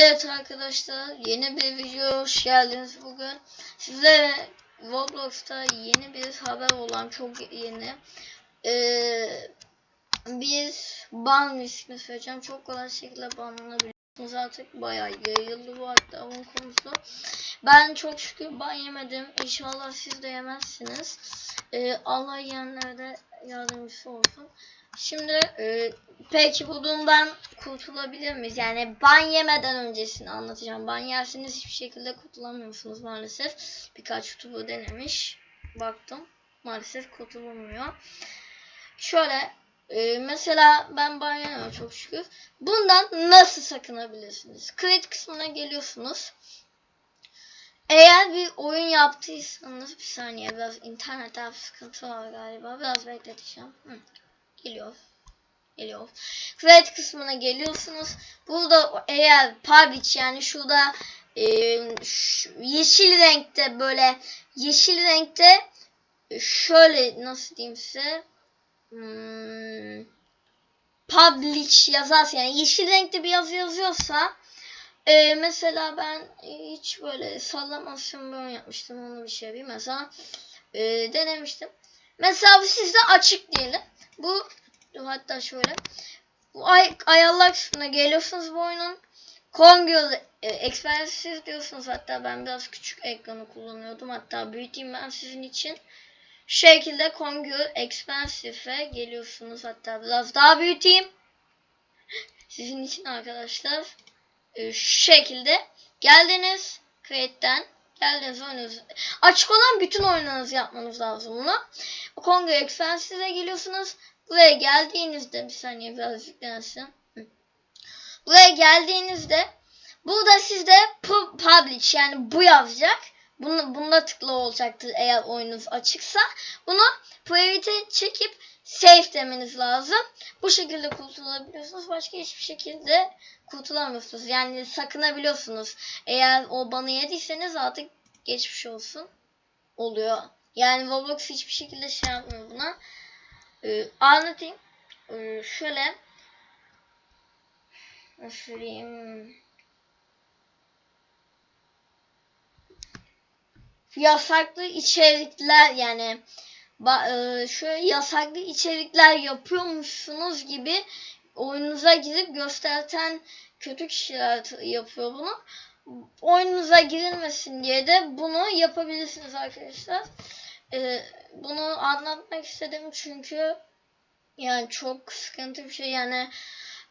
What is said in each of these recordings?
Evet arkadaşlar yeni bir video hoş geldiniz bugün. Size Roblox'ta yeni bir haber olan çok yeni. Ee, bir ban ismi söyleyeceğim. Çok kolay şekilde banlanabilirsiniz artık bayağı yayıldı bu hatta bunun konusu. Ben çok şükür ban yemedim. İnşallah siz de yemezsiniz. Ee, Allah yiyenlere de yardımcısı olsun. Şimdi e, peki bu durumdan kurtulabilir miyiz? Yani ban yemeden öncesini anlatacağım. Ban yerseniz hiçbir şekilde kurtulamıyorsunuz maalesef. Birkaç YouTuber denemiş. Baktım. Maalesef kurtulamıyor. Şöyle e, mesela ben ban yemiyorum çok şükür. Bundan nasıl sakınabilirsiniz? Kredi kısmına geliyorsunuz. Eğer bir oyun yaptıysanız bir saniye biraz internette bir sıkıntı var galiba. Biraz bekleteceğim. Hı. Geliyor. Geliyor. Create kısmına geliyorsunuz. Burada eğer publish yani şurada e, şu, yeşil renkte böyle yeşil renkte şöyle nasıl diyeyim size hmm, publish yazarsa yani yeşil renkte bir yazı yazıyorsa e, mesela ben hiç böyle sallamasyon bir oyun yapmıştım onu bir şey yapayım mesela e, denemiştim. Mesela bu sizde açık diyelim. Bu hatta şöyle. Bu ay, ayarlar kısmına geliyorsunuz bu oyunun. Kongyo e, diyorsunuz. Hatta ben biraz küçük ekranı kullanıyordum. Hatta büyüteyim ben sizin için. Şu şekilde Kongyo Expensive'e geliyorsunuz. Hatta biraz daha büyüteyim. Sizin için arkadaşlar. E, şu şekilde geldiniz. Create'den geldiniz oynuyorsunuz. Açık olan bütün oyunlarınızı yapmanız lazım bunu. Kongo Expensive'e geliyorsunuz. Buraya geldiğinizde bir saniye biraz yüklensin. Buraya geldiğinizde burada sizde pu- publish yani bu yazacak. Bunu, bunda tıklı olacaktır eğer oyununuz açıksa. Bunu priority çekip save demeniz lazım. Bu şekilde kurtulabiliyorsunuz. Başka hiçbir şekilde kurtulamıyorsunuz. Yani sakınabiliyorsunuz. Eğer o banı yediyseniz artık geçmiş olsun. Oluyor. Yani Roblox hiçbir şekilde şey yapmıyor buna. Ee, anlatayım. Ee, şöyle nasıl diyeyim yasaklı içerikler yani e, şöyle yasaklı içerikler yapıyormuşsunuz gibi oyunuza girip gösterten kötü kişiler yapıyor bunu. Oyununuza girilmesin diye de bunu yapabilirsiniz arkadaşlar. Ee, bunu anlatmak istedim çünkü yani çok sıkıntı bir şey yani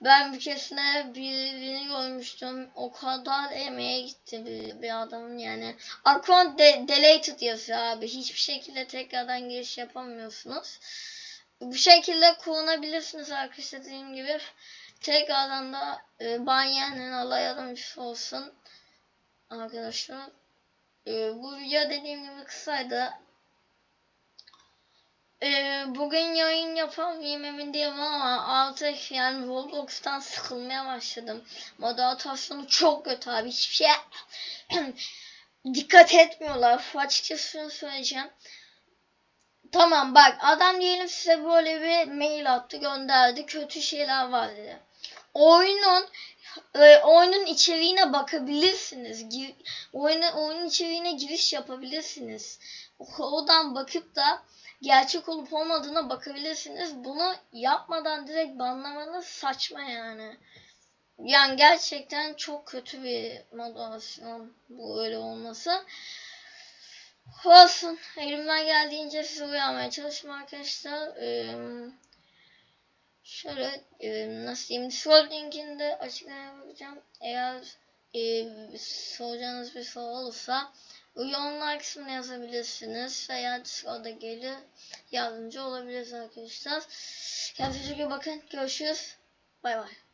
ben bir keresinde birini görmüştüm. O kadar emeğe gitti bir, bir adamın yani. Account de deleted yazıyor abi. Hiçbir şekilde tekrardan giriş yapamıyorsunuz. Bu şekilde kullanabilirsiniz arkadaşlar dediğim gibi. Tekrardan da e, banyenin Allah yardımcısı olsun. Arkadaşlar e, bu video dediğim gibi kısaydı ee, bugün yayın yapamayayım emin değilim ama artık yani Roblox'tan sıkılmaya başladım. Moderasyonu çok kötü abi. Hiçbir şey dikkat etmiyorlar. Açıkçası söyleyeceğim. Tamam bak adam diyelim size böyle bir mail attı gönderdi. Kötü şeyler var dedi. Oyunun e, oyunun içeriğine bakabilirsiniz. Gir, oyuna, oyunun içeriğine giriş yapabilirsiniz. Oradan bakıp da gerçek olup olmadığına bakabilirsiniz. Bunu yapmadan direkt banlamanız saçma yani. Yani gerçekten çok kötü bir moderasyon bu öyle olması. Olsun. Elimden geldiğince sizi uyarmaya çalıştım arkadaşlar. Ee, şöyle e, nasıl diyeyim Discord linkini de açıklamaya bakacağım. Eğer e, soracağınız bir soru olursa yorumlar kısmına yazabilirsiniz veya Discord'a gelip yardımcı olabiliriz arkadaşlar. Kendinize iyi bakın. Görüşürüz. Bay bay.